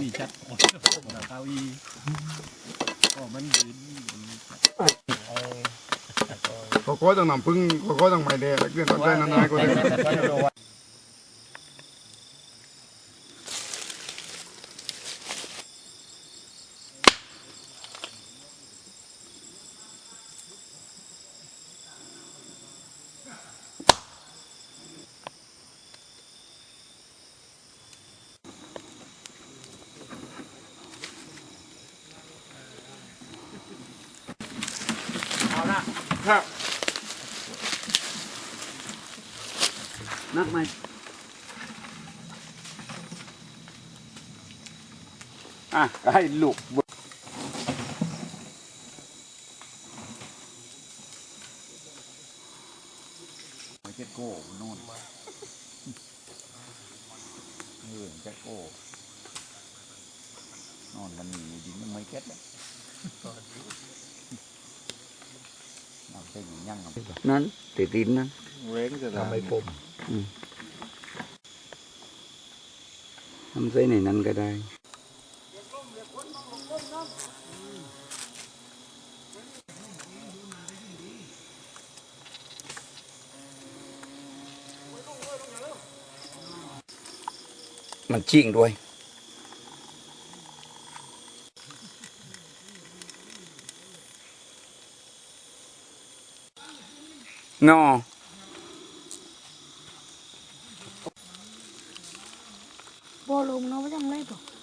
มีชัดโอ้ยเก้าอี้ก็มันยืนเขาก็ต้องนำพึ่งเขาก็ต้องไม่แดดเกินต้องได้นานๆก็ได้ ครับนักไหมอะให้ลูกเจ็ดโก้โน่นเออเจ็ดโก้นอนมันมีดินมันไม่เก็ตเลย น้ำเส้นยั่งกับนั้นติดดินนั้นเว้นจะทำให้ผมทำใส่ในนั้นก็ได้มันชิ่งด้วย No. Bỏ lùng nó mới đang lấy được.